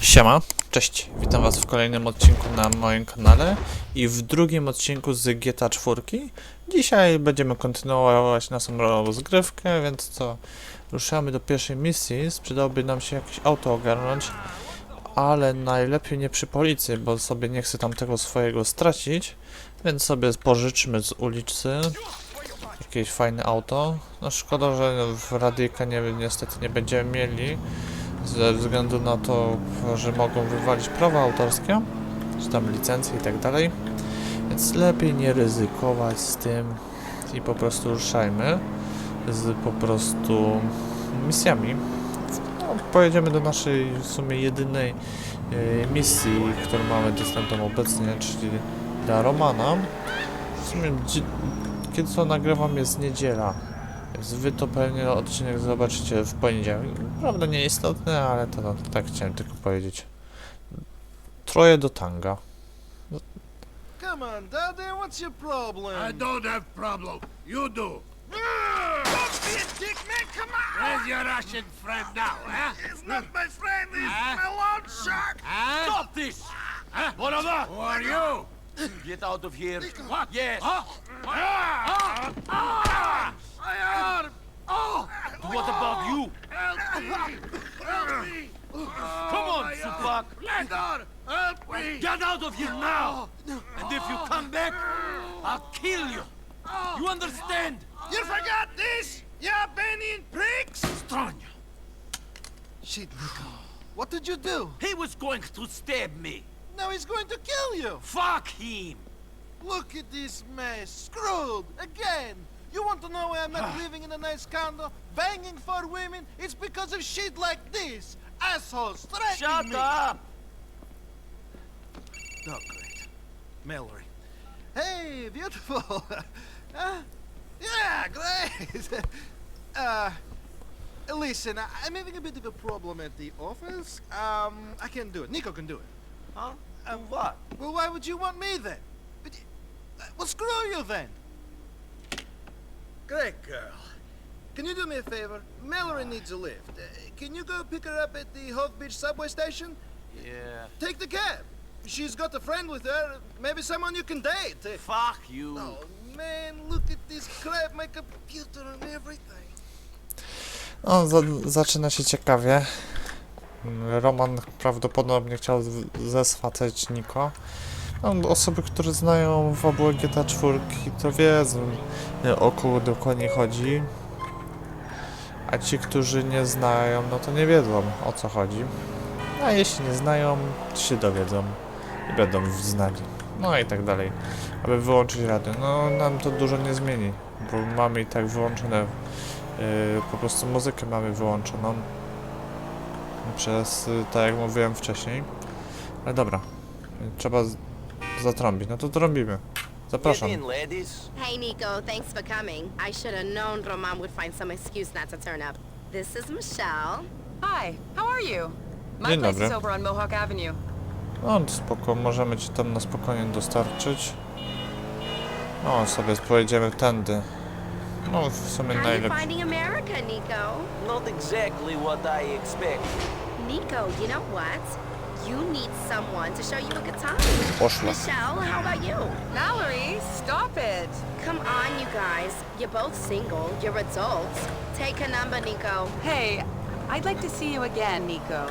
Siema, cześć, witam was w kolejnym odcinku na moim kanale i w drugim odcinku z GTA 4. Dzisiaj będziemy kontynuować naszą rozgrywkę, więc co, ruszamy do pierwszej misji, przydałoby nam się jakieś auto ogarnąć, ale najlepiej nie przy policji, bo sobie nie chcę tam tego swojego stracić, więc sobie pożyczmy z ulicy jakieś fajne auto. No szkoda, że w Radyjka nie, niestety nie będziemy mieli, ze względu na to, że mogą wywalić prawa autorskie, czy tam licencje i tak dalej. Więc lepiej nie ryzykować z tym i po prostu ruszajmy z po prostu misjami. No, pojedziemy do naszej w sumie jedynej e, misji, którą mamy dostępną obecnie, czyli dla Romana. W sumie kiedy to nagrywam jest niedziela. Więc wy to pewnie odcinek zobaczycie w poniedziałek. Prawda nieistotne, ale to no, tak chciałem tylko powiedzieć. Troje do tanga. Come on, Daddy, what's your problem? I don't have problem. You do. Don't be a dick, man, come on! Where's your Russian friend now, huh? It's not my friend, it's Huh? my lawn shark! Huh? Stop this! Huh? What of that? Who are you? Get out of here. What? Yes. Huh? Ah! Ah! My arm! Oh! What about you? Help me! Help me! Come on, my Tupac. Landor, help me! Get out of here now! And if you come back, I'll kill you. You understand? You forgot this? You Albanian pricks! Stranya. Shit, Nico. What did you do? He was going to stab me. Now he's going to kill you! Fuck him. Look at this mess. Screwed! Again! You want to know why I'm not living in a nice condo, banging for women? It's because of shit like this! Assholes threatening Shut me! up. Oh, great. Mallory. Hey, beautiful! uh, yeah, great! uh, listen, I- I'm having a bit of a problem at the office. Um, I can't do it. Nico can do it. Huh? And what? Well, why would you want me then? But y- uh, Well, screw you then. Great girl. Can you do me a favor? Mallory needs a lift. Uh, can you go pick her up at the Hove Beach subway station? Yeah. Take the cab. She's got a friend with her. Maybe someone you can date. Uh, Fuck you. Oh man, look at this crap. My computer and everything. No, za, zaczyna się ciekawie. Roman prawdopodobnie chciał zeswatać Niko. No, osoby, które znają fabułę GTA 4 to wiedzą e, o kogo dokładnie chodzi. A ci, którzy nie znają, no to nie wiedzą o co chodzi. A jeśli nie znają, to się dowiedzą i będą znali. No i tak dalej. Aby wyłączyć radio. No nam to dużo nie zmieni, bo mamy i tak wyłączone Yy, po prostu muzykę mamy wyłączoną przez, y, tak jak mówiłem wcześniej. Ale dobra, y, trzeba zatrąbić. No to trąbimy. Zapraszam. Hey Nico, thanks for coming. I should have known Roman would find some excuse not to turn up. This is Michelle. Hi, how are you? My Dzień place dobry. is over on Mohawk Avenue. No spoko, możemy ci tam na spokojnie dostarczyć. No sobie pojedziemy tędy. No w sumie How you najlepiej. finding America, Nico? Not exactly what I expect. Nico, you know what? You need someone to show you a good time. Michelle, how about you? Mallory, stop it! Come on, you guys. You're both single. You're adults. Take a number, Nico. Hey, I'd like to see you again, Nico.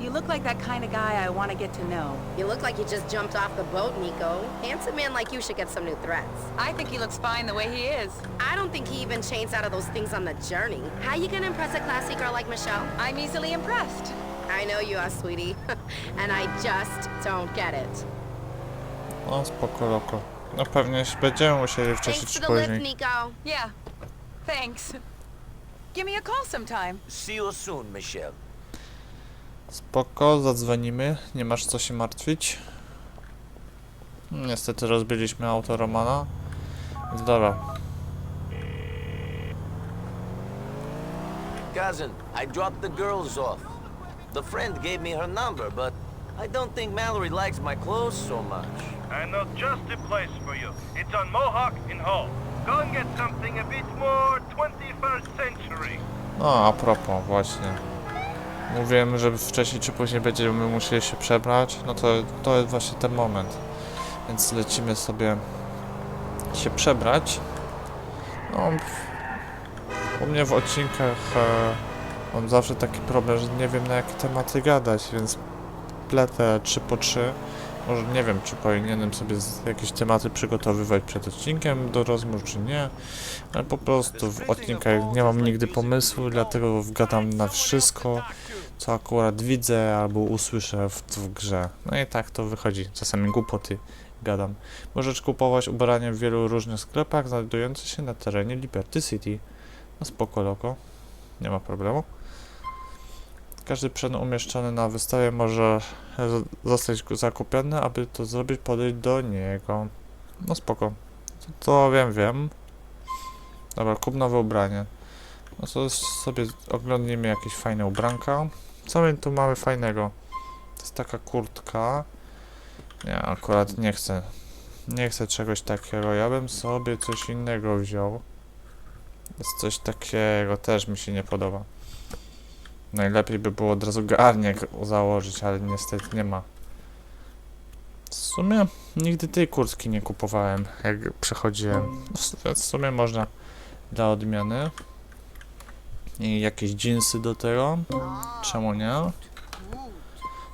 You look like that kind of guy I want to get to know. You look like you just jumped off the boat, Nico. Handsome man like you should get some new threats. I think he looks fine the way he is. I don't think he even changed out of those things on the journey. How you gonna impress a classy girl like Michelle? I'm easily impressed. I know you are, sweetie. and I just don't get it. No spoko loko. No pewnie się będziemy musieli wcześniej Thanks czy for the lift, później. Nico. Yeah, thanks. Give me a call sometime. See you soon, Michelle. Spoko, zadzwonimy, nie masz co się martwić. Niestety rozbiliśmy auto Romana. Więc dobra, Cousin, I dropped the girls off. The friend gave me her number, but I don't think Mallory likes my clothes so much. I know just the place for you. It's on Mohawk in Hull. Go and get something a bit more 21st century. No, a propos, właśnie. Mówiłem, że wcześniej czy później będziemy musieli się przebrać. No to, to jest właśnie ten moment. Więc lecimy sobie się przebrać. No, u mnie w odcinkach e, mam zawsze taki problem, że nie wiem na jakie tematy gadać, więc pletę 3 po 3. Może nie wiem, czy powinienem sobie jakieś tematy przygotowywać przed odcinkiem do rozmów, czy nie. Ale po prostu w odcinkach nie mam nigdy pomysłu, dlatego gadam na wszystko, co akurat widzę albo usłyszę w, w grze. No i tak to wychodzi. Czasami głupoty gadam. Możesz kupować ubrania w wielu różnych sklepach znajdujących się na terenie Liberty City. No spoko loko. Nie ma problemu. Każdy przedmiot umieszczony na wystawie może zostać zakupiony, aby to zrobić, podejść do niego. No spoko. To, to wiem, wiem. Dobra, kup nowe ubranie. No to sobie oglądnijmy jakieś fajne ubranka. Co my tu mamy fajnego? To jest taka kurtka. Nie, akurat nie chcę. Nie chcę czegoś takiego. Ja bym sobie coś innego wziął. Jest coś takiego, też mi się nie podoba. Najlepiej by było od razu garniak założyć, ale niestety nie ma. W sumie nigdy tej kurtki nie kupowałem, jak przechodziłem. W sumie można dla odmiany. I jakieś jeansy do tego. Czemu nie?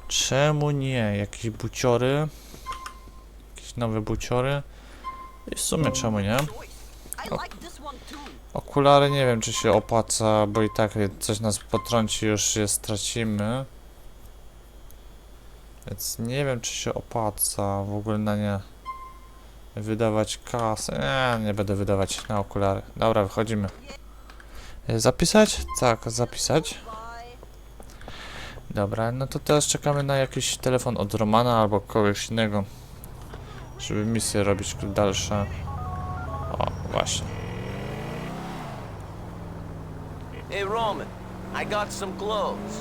Czemu nie? Jakieś buciory. Jakieś nowe buciory. I w sumie czemu nie? Okulary nie wiem czy się opłaca, bo i tak coś nas potrąci, już je stracimy. Więc nie wiem czy się opłaca w ogóle na nie wydawać kasę. Nie, nie będę wydawać na okulary. Dobra, wychodzimy. E, Zapisać? Tak, zapisać. Dobra, no to teraz czekamy na jakiś telefon od Romana albo kogoś innego, żeby misje robić dalsze. O, właśnie. Hey, Roman, I got some clothes.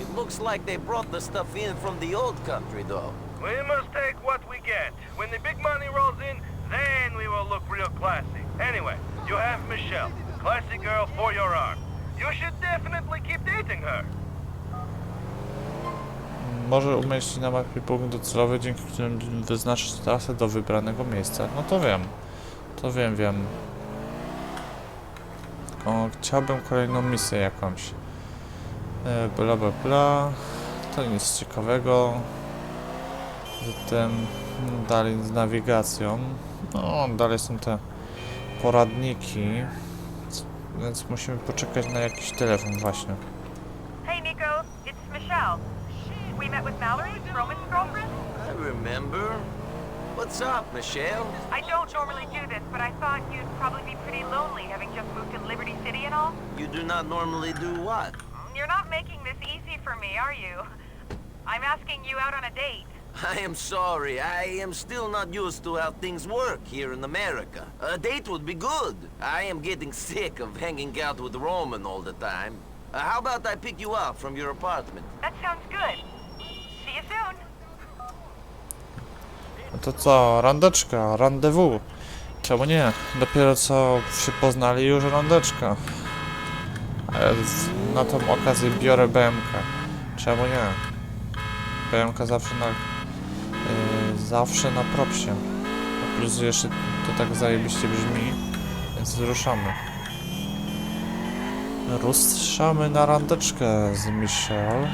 It looks like they brought the stuff in from the old country, though. We must take what we get. When the big money rolls in, then we will look real classy. Anyway, you have Michelle, classy girl for your arm. You should definitely keep dating her. Może umieścić na mapie punkt docelowy, dzięki którym wyznaczysz trasę do wybranego miejsca. No to wiem. To wiem, wiem. O, chciałbym kolejną misję jakąś. E, bla bla bla. To nic ciekawego. Zatem dalej z nawigacją. No, dalej są te poradniki. Więc musimy poczekać na jakiś telefon właśnie. Hey, Nico. It's Michelle. We met with Mallory, Roman's girlfriend. I remember. What's up, Michelle? I don't normally do this, but I thought you'd probably be pretty lonely having just moved to Liberty City and all. You do not normally do what? You're not making this easy for me, are you? I'm asking you out on a date. I am sorry. I am still not used to how things work here in America. A date would be good. I am getting sick of hanging out with Roman all the time. Uh, how about I pick you up from your apartment? That sounds good. See you soon. No to co, randeczka, rendezvous. Czemu nie? Dopiero co się poznali już randeczka. Ale na tą okazję biorę BMK. Czemu nie? BMK zawsze na... Zawsze na propsie. A plus jeszcze to tak zajebiście brzmi, więc ruszamy. Ruszamy na randeczkę z Michelle.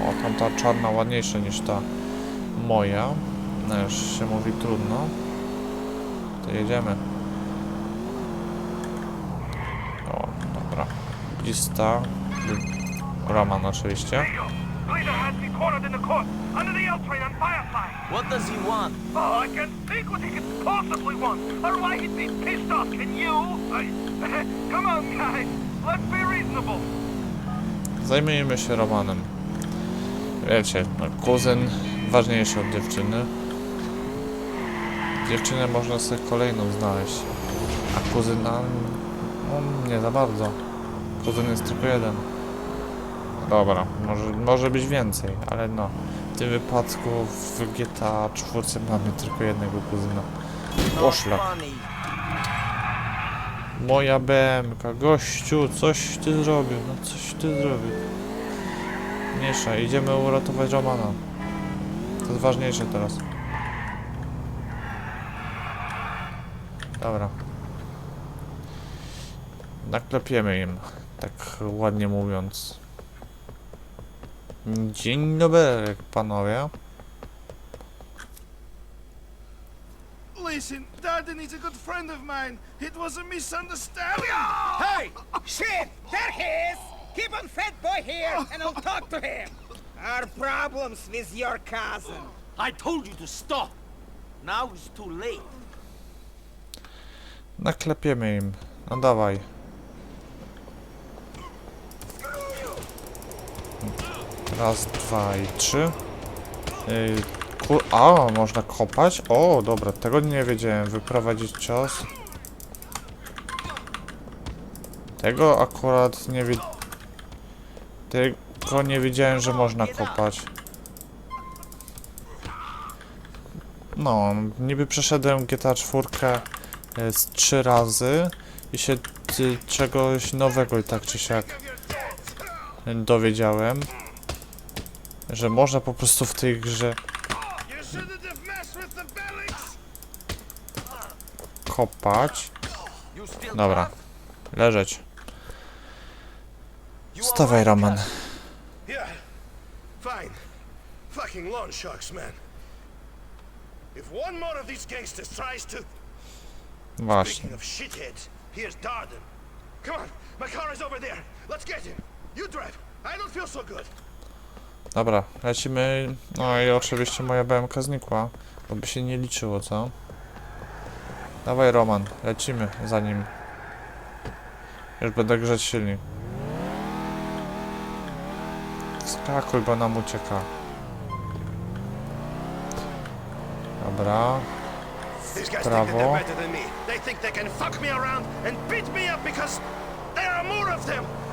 O, tamta czarna ładniejsza niż ta moja. No już się mówi trudno. To jedziemy. O, dobra. Lista. Roman oczywiście. Leader has me cornered in the court, under the L train on Firefly. What does he want? Oh, I can't think what he could possibly want, or why he'd be pissed off. Can you? I... Come on, guys. Let's be reasonable. Zajmijmy się Romanem. Wiecie, no, kuzyn ważniejszy od dziewczyny. Dziewczynę można sobie kolejną znaleźć. A kuzyna... No, nie za bardzo. Kuzyn jest tylko jeden. Dobra, może, może być więcej, ale no. W tym wypadku w GTA 4 mamy tylko jednego kuzyna. Poszlak. Moja BMK, gościu, coś ty zrobił, no coś ty zrobił. Mniejsza, idziemy uratować Romana. To jest ważniejsze teraz. Dobra. Naklepiemy im, tak ładnie mówiąc. Dzień dobry, panowie. Listen, Darden is a good friend of mine. It was a misunderstanding. Hey! Shit! There he is! Keep on fat boy here, and I'll talk to him. Our problems with your cousin. I told you to stop. Now it's too late. Naklepiemy im. No dawaj. Raz, dwa i trzy. Yy. A, można kopać? O, dobra, tego nie wiedziałem. Wyprowadzić cios. Tego akurat nie wi... Tego nie wiedziałem, że można kopać. No, niby przeszedłem GTA 4 e, z trzy razy i się ty, czegoś nowego i tak czy siak dowiedziałem, że można po prostu w tej grze kopać. Dobra, leżeć. Alright, Roman. Fucking loan sharks, man. If one more of these gangsters tries to... Właśnie. Shitheads, here's Darden. Come on, my car is over there. Let's get him. You drive. I don't feel so good. Dobra, lecimy. No i oczywiście moja BMK znikła, bo by się nie liczyło, co? Dawaj, Roman, lecimy za nim. Już będę grzeć silnik. Skakuj, bo nam ucieka. Dobra.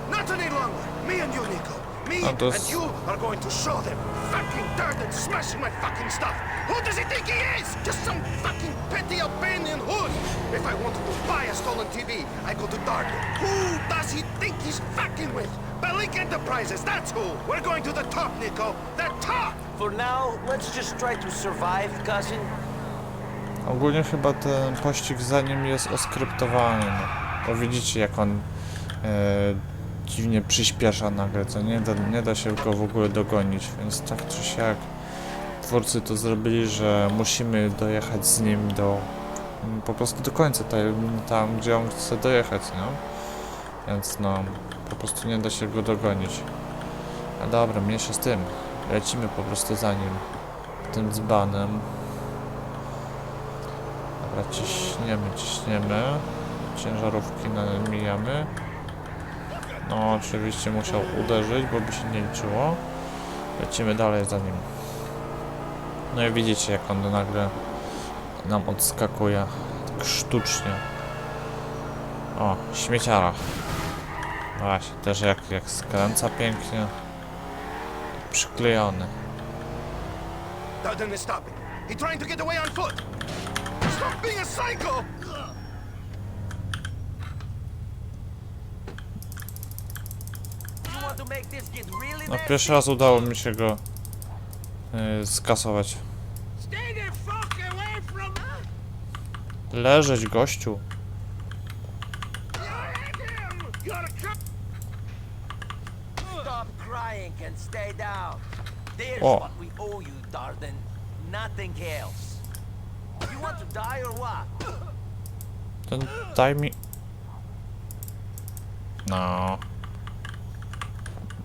Not any longer. Me and you, Nico. Me Ah, and you are going to show them. Fucking dirt and smashing my fucking stuff. Who does he think he is? Just some fucking petty Albanian hood. If I wanted to buy a stolen TV, I go to Darden. Who does he think he's fucking with? Bellic Enterprises, that's who. We're going to the top, Nico. The top! For now, let's just try to survive, cousin. Ogólnie chyba ten pościg za nim jest oskryptowany, no. Bo widzicie jak on e, dziwnie przyspiesza nagle, co nie da, nie da się go w ogóle dogonić, więc tak czy siak twórcy to zrobili, że musimy dojechać z nim do mm, po prostu do końca, tam, gdzie on chce dojechać, no. Więc no, po prostu nie da się go dogonić. A dobra, mniejsza z tym. Lecimy po prostu za nim. Tym dzbanem. Dobra, ciśniemy, ciśniemy. Ciężarówki namijamy. No, oczywiście musiał uderzyć, bo by się nie liczyło. Lecimy dalej za nim. No i widzicie, jak on nagle nam odskakuje. Tak sztucznie. O, śmieciara. Właśnie, też jak, jak skręca pięknie. Przyklejony. Darden is stopping. He trying to get away on foot. Stop being a psycho! You want to make this get really No pierwszy raz udało mi się go yy, skasować. Leżeć gościu. What? Ten daj mi. No.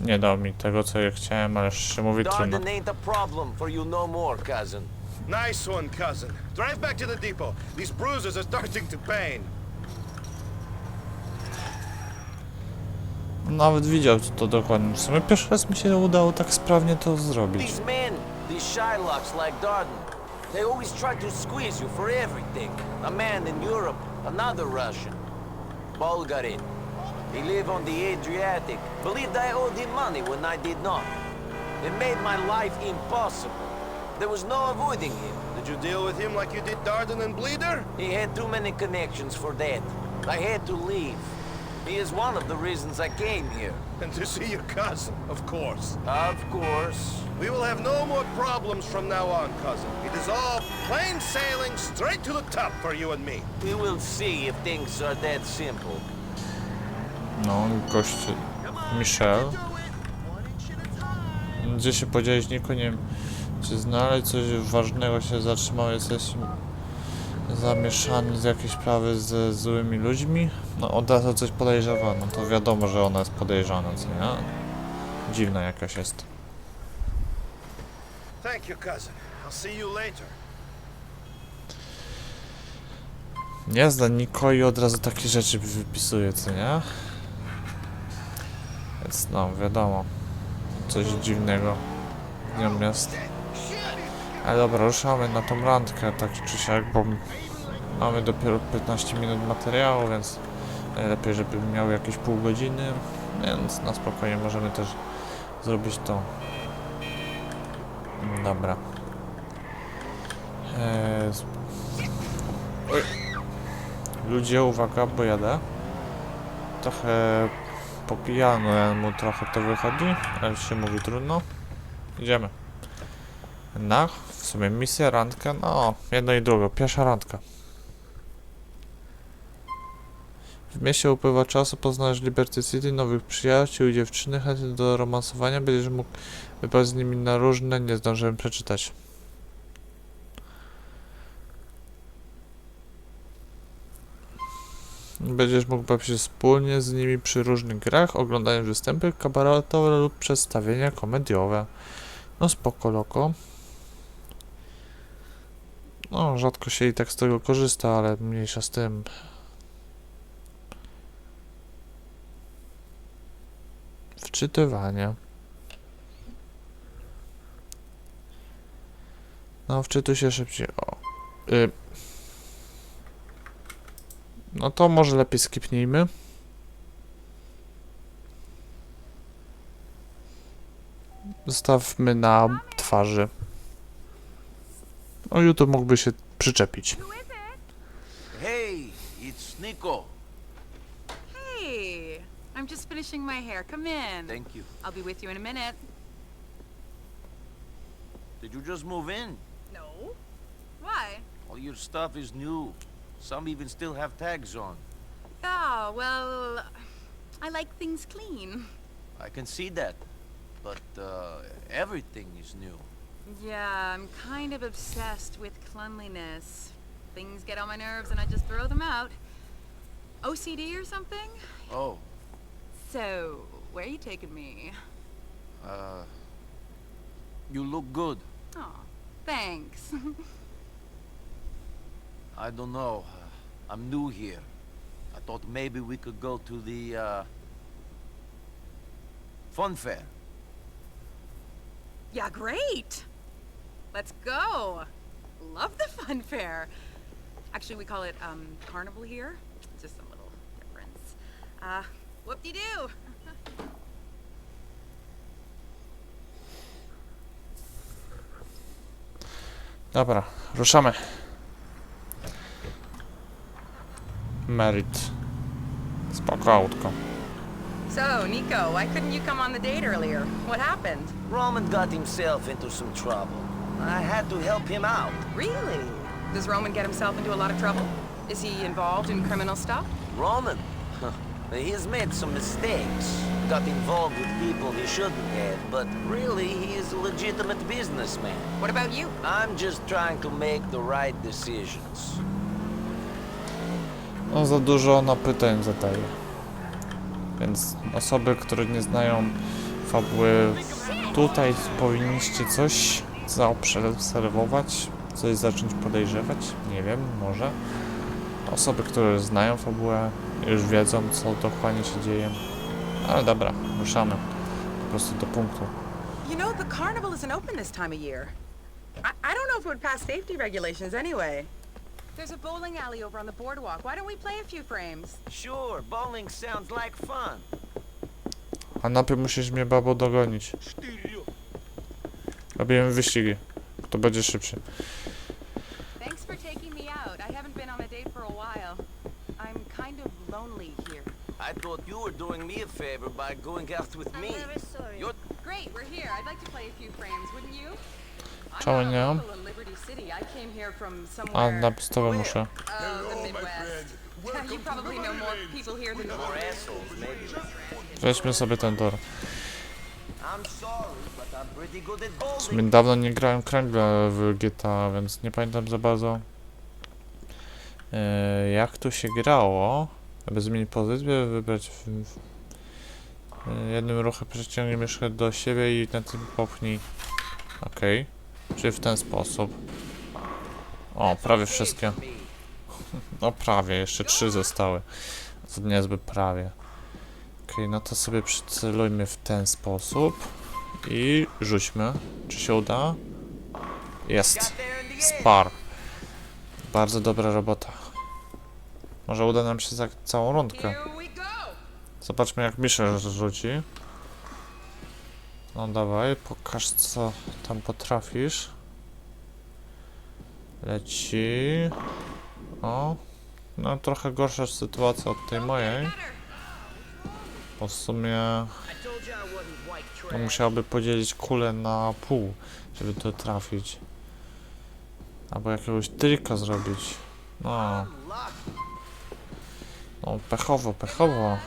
Nie dał mi tego co ja chciałem, ale się mówi trudno. Darden ain't a problem for you no more, cousin. Nice one, cousin. Drive back to the depot. These bruises are starting to pain. Nawet widział co to dokładnie. W sumie pierwszy raz mi się udało tak sprawnie to zrobić. These men, these Shylocks like Darden, they always try to squeeze you for everything. A man in Europe, another Russian. Bulgarin. He lived on the Adriatic. Believed I owed him money when I did not. It made my life impossible. There was no avoiding him. Did you deal with him like you did Darden and Bleeder? He had too many connections for that. I had to leave. He is one of the reasons I came here. And to see your cousin, of course. Of course. We will have no more problems from now on, cousin. It is all plain sailing straight to the top for you and me. We will see if things are that simple. No, gość Michel. Gdzie się podzielić, Niko? Nie wiem, czy znaleźć coś ważnego się zatrzymał, jesteś zamieszany z jakieś sprawy ze złymi ludźmi? No od razu coś podejrzewa, no to wiadomo, że ona jest podejrzana, co nie? Dziwna jakaś jest. Thank you, cousin. I'll see you later. Nie zna Niko i od razu takie rzeczy wypisuje, co nie? Więc no, wiadomo. Coś dziwnego jest. Ale dobra, ruszamy na tą randkę, tak czy siak, bo mamy dopiero 15 minut materiału, więc najlepiej, żeby miał jakieś pół godziny, więc na spokojnie możemy też zrobić to. Dobra. Eee. Ludzie, uwaga, bo jadę. Trochę popijano mu trochę to wychodzi, ale się mówi trudno. Idziemy. Na, w sumie misja, randka, no, jedno i drugie, pierwsza randka. W mieście upływa czasu, poznajesz Liberty City, nowych przyjaciół i dziewczyny chętnych do romansowania, będziesz mógł wybrać z nimi na różne, nie zdążyłem przeczytać. Będziesz mógł bawić się wspólnie z nimi przy różnych grach, oglądając występy kabaretowe lub przedstawienia komediowe. No spoko loko. No, rzadko się i tak z tego korzysta, ale mniejsza z tym. Wczytywanie. No, wczytuj się szybciej. O. Y no to może lepiej skipnijmy. Zostawmy na twarzy. O, YouTube mógłby się przyczepić. Hey, it's Nico. Hey, I'm just finishing my hair. Come in. Thank you. I'll be with you in a minute. Did you just move in? No. Why? All your stuff is new. Some even still have tags on. Oh, well, I like things clean. I can see that. But uh, everything is new. Yeah, I'm kind of obsessed with cleanliness. Things get on my nerves and I just throw them out. OCD or something? Oh, So, where are you taking me? uh, you look good. Oh, thanks. I don't know. Uh, I'm new here. I thought maybe we could go to the, uh, fun fair. yeah, great. Let's go. Love the fun fair. Actually, we call it um, carnival here. Just a little difference. Uh, whoop-de-doo. Dobra, ruszamy. Merit. Spoko autko. So, Nico, why couldn't you come on the date earlier? What happened? Roman got himself into some trouble. I had to help him out. Really? Does Roman get himself into a lot of trouble? Is he involved in criminal stuff? Roman? he has made some mistakes. Got involved with people he shouldn't have, but really he is a legitimate businessman. What about you? I'm just trying to make the right decisions. No za dużo na pytań zadaje. Więc osoby, które nie znają fabuły, tutaj powinniście coś zaobserwować, coś zacząć podejrzewać. Nie wiem, może. Osoby, które znają fabułę, już wiedzą, co dokładnie się dzieje. Ale dobra, ruszamy po prostu do punktu. You know, the carnival isn't open this time of year. I, I don't know if it would pass safety regulations anyway. There's a bowling alley over on the boardwalk. Why don't we play a few frames? Sure, bowling sounds like fun. A najpierw musisz mnie, babo, dogonić. Robimy wyścigi. Kto będzie szybszy. Thanks for taking me out. I haven't been on a date for a while. I'm kind of lonely here. I thought you were doing me a favor by going out with me. sorry. You're Great, we're here. I'd like to play a few frames, wouldn't you? Czemu nie? a na podstawę muszę. uh. Weźmy sobie ten tor. W sumie dawno nie grałem kręgle w GTA, więc nie pamiętam za bardzo e, jak tu się grało. Aby zmienić pozycję, wybrać w, w, e, jednym ruchem przeciągnij myszkę do siebie i na tym popchnij. Okej. Czyli w ten sposób. O, prawie wszystkie. No prawie, jeszcze trzy zostały. Niezbyt prawie. Okej, no to sobie przycelujmy w ten sposób. I rzućmy. Czy się uda? Jest. Spar. Bardzo dobra robota. Może uda nam się za całą rundkę. Zobaczmy jak Michel rzuci. No dawaj, pokaż co tam potrafisz. Leci. O. No trochę gorsza sytuacja od tej mojej. Bo w sumie no, musiałby podzielić kulę na pół, żeby to trafić. Albo jakiegoś trika zrobić. No, no pechowo, pechowo.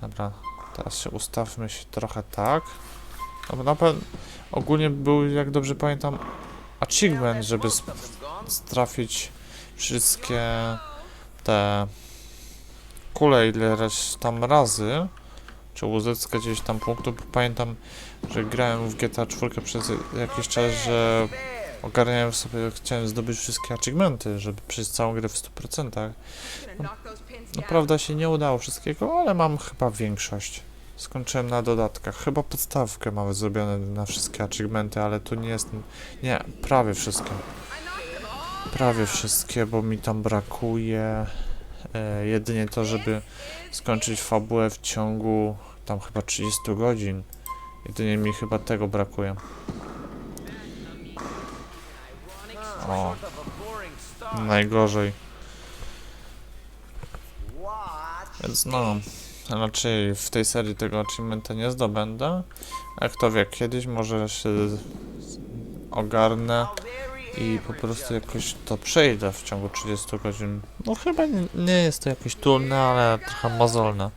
Dobra, teraz się ustawmy się trochę tak. No na pewno ogólnie był, jak dobrze pamiętam, achievement, żeby sp- trafić wszystkie te kule ileś tam razy, czy uzyskać gdzieś tam punktów, pamiętam, że grałem w GTA 4 przez jakiś czas, że ogarniałem sobie, chciałem zdobyć wszystkie achievementy, żeby przejść całą grę w 100%. Gonna knock those pins No down. prawda się nie udało wszystkiego, ale mam chyba większość. Skończyłem na dodatkach. Chyba podstawkę mamy zrobione na wszystkie achievementy, ale tu nie jest... Nie, prawie wszystkie. Prawie wszystkie, bo mi tam brakuje e, jedynie to, żeby skończyć fabułę w ciągu tam chyba 30 godzin. Jedynie mi chyba tego brakuje. O, najgorzej. Więc no, raczej w tej serii tego achievementa nie zdobędę. A kto wie, kiedyś może się ogarnę i po prostu jakoś to przejdę w ciągu 30 godzin. No chyba nie, nie jest to jakieś trudne, ale trochę mozolne.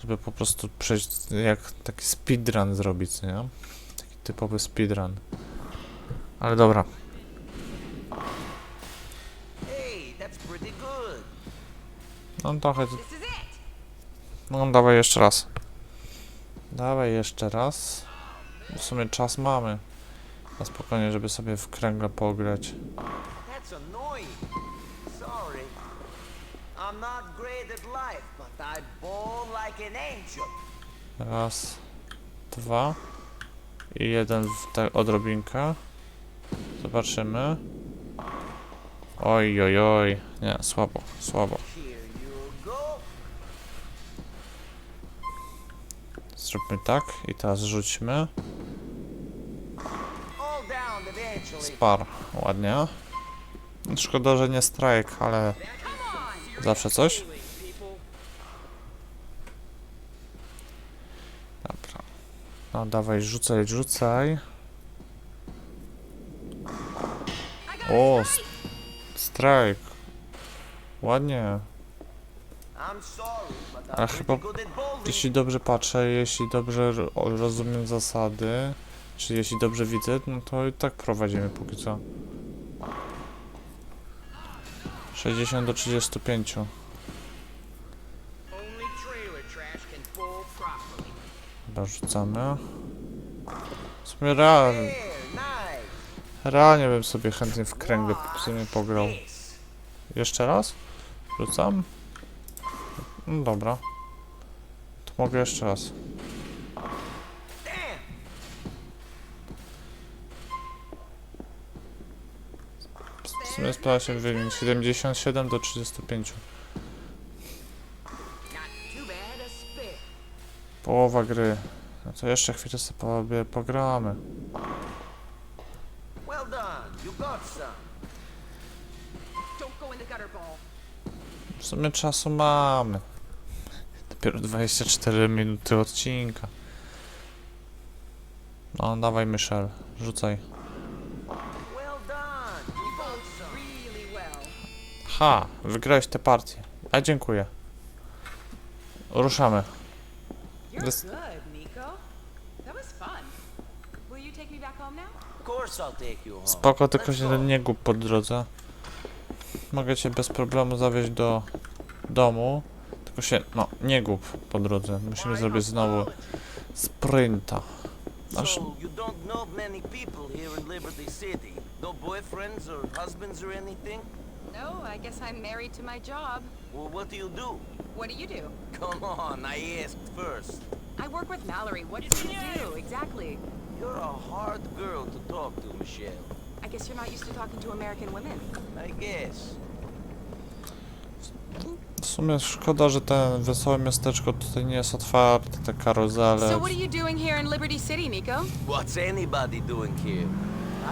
Żeby po prostu przejść jak taki speedrun zrobić, nie? Taki typowy speedrun. Ale dobra, no trochę... No dawaj jeszcze raz. Dawaj jeszcze raz. W sumie czas mamy. Na spokojnie, żeby sobie w kręgle pograć. Raz, dwa i jeden w tę odrobinkę. Zobaczymy. Oj, oj, oj. Nie, słabo, słabo. Zróbmy tak i teraz rzućmy. Spar, ładnie. Szkoda, że nie strajk, ale zawsze coś. Dobra. No dawaj, rzucaj, rzucaj. O, strajk. Ładnie. I'm sorry, pretty chyba-. Jeśli dobrze patrzę, jeśli dobrze rozumiem zasady, czy jeśli dobrze widzę, no to i tak prowadzimy póki co. 60 do 35. Only trailer trash can bowl properly. Dobra, rzucamy. W sumie realnie, bym sobie chętnie w kręgle w sumie pograł. Jeszcze raz? Rzucam? No dobra. To mogę jeszcze raz. W sumie sprawia się wynik 77 do 35. Not too bad a spit. Połowa gry. No to jeszcze chwilę sobie po- pogramy. Well done. You got some. Don't go in the gutter ball. W sumie czasu mamy. Dopiero 24 minuty odcinka. No, dawaj Michelle, rzucaj. Ha, wygrałeś tę partię. A dziękuję. Ruszamy. This-. Spoko, tylko się nie gub po drodze. Mogę cię bez problemu zawieźć do domu. Tylko się, no, nie gub po drodze. Musimy zrobić znowu sprinta. Aż, So, you don't know many people here in Liberty City? No boyfriends or husbands or anything? No, I guess I'm married to my job. Well, what do you do? What do you do? Come on, I asked first. I work with Mallory. What does he do exactly? You're a hard girl to talk to, Michelle. I guess you're not used to talking to American women. I guess. W sumie szkoda, że ten wesołe miasteczko tutaj nie jest otwarte, te karuzele. So what are you doing here in Liberty City, Nico? What's anybody doing here?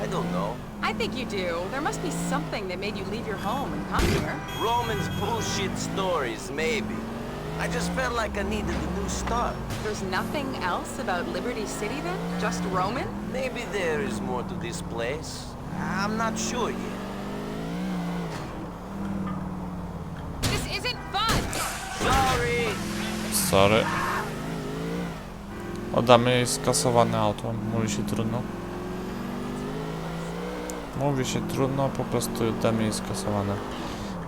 I don't know. I think you do. There must be something that made you leave your home and come here. Roman's bullshit stories, maybe. I just felt like I needed a new start. There's nothing else about Liberty City then? Just Roman? Maybe there is more to this place. I'm not sure yet. Sorry. Oddamy skasowane auto. Mówi się trudno. Mówi się trudno, po prostu oddamy jej skasowane.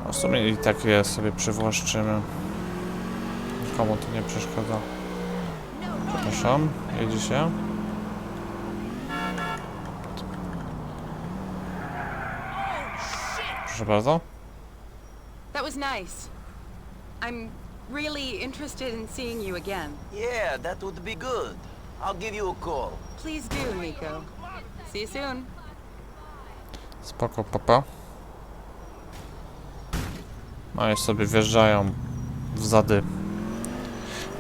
No w sumie i tak je sobie przywłaszczymy. Nikomu to nie przeszkadza. Przepraszam, jedzie się. Proszę bardzo. That was nice. I'm really interested in seeing you again. Yeah, that would be good. I'll give you a call. Please do, Nico. See you soon. Spoko, papa. No i sobie wjeżdżają w zady.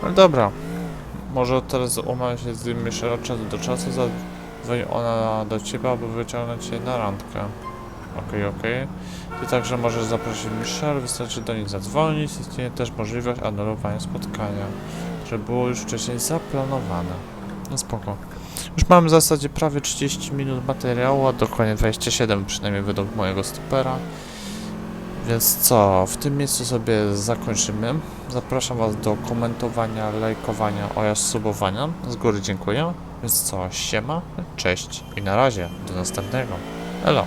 No dobra. Może teraz umawiam się z Michelle od czasu do czasu, zadzwoni ona do ciebie, aby wyciągnąć cię na randkę. Okej, okej. Ty także możesz zaprosić Michelle, wystarczy do niej zadzwonić. Istnieje też możliwość anulowania spotkania, które było już wcześniej zaplanowane. No spoko. Już mamy w zasadzie prawie 30 minut materiału, a dokładnie 27 przynajmniej według mojego stopera. Więc co, w tym miejscu sobie zakończymy. Zapraszam Was do komentowania, lajkowania oraz subowania. Z góry dziękuję. Więc co, siema, cześć i na razie. Do następnego. Elo.